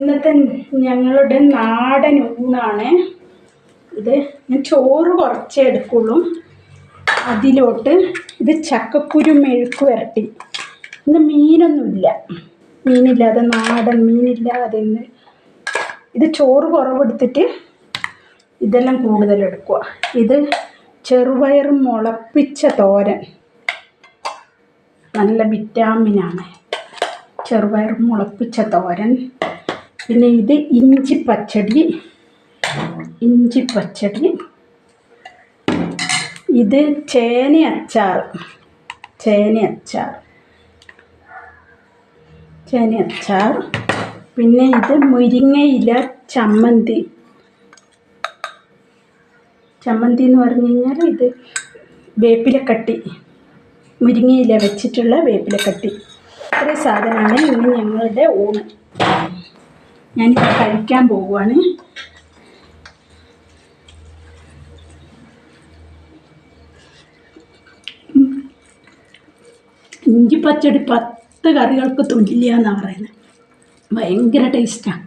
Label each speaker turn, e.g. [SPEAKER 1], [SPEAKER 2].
[SPEAKER 1] ഇന്നത്തെ ഞങ്ങളുടെ നാടൻ ഊണാണ്. ഇത് ഞാൻ ചോറ് കുറച്ചേ എടുക്കുള്ളൂ. അതിലോട്ട് ഇത് ചക്കക്കുരു മെഴുക്ക് വരട്ടി. ഇന്ന് മീനൊന്നുമില്ല. മീനില്ലാതെ നാടൻ മീനില്ലാതെ ഇന്ന് ഇത് ചോറ് കുറവെടുത്തിട്ട് ഇതെല്ലാം കൂടുതൽ എടുക്കുക. ഇത് ചെറുപയർ മുളപ്പിച്ച തോരൻ. നല്ല വിറ്റാമിനാണ്. ചെറുപയർ മുളപ്പിച്ച തോരൻ. പിന്നെ ഇത് ഇഞ്ചി പച്ചടി. ഇഞ്ചി പച്ചടി. ഇത് ചേന അച്ചാർ. ചേന അച്ചാർ. ചേന അച്ചാർ. പിന്നെ ഇത് മുരിങ്ങയില ചമ്മന്തി. ചമ്മന്തി എന്ന് പറഞ്ഞു കഴിഞ്ഞാൽ ഇത് വേപ്പിലക്കട്ടി. മുരിങ്ങയില വെച്ചിട്ടുള്ള വേപ്പിലക്കട്ടി. ഇത്രയും സാധനമാണ് ഇന്ന് ഞങ്ങളുടെ ഊണ് ഞാനിത് കഴിക്കാൻ പോവുകയാണ് ഇഞ്ചി പച്ചടി പത്ത് കറികൾക്ക് തുല്യ എന്നാണ് പറയുന്നത് ഭയങ്കര ടേസ്റ്റാണ്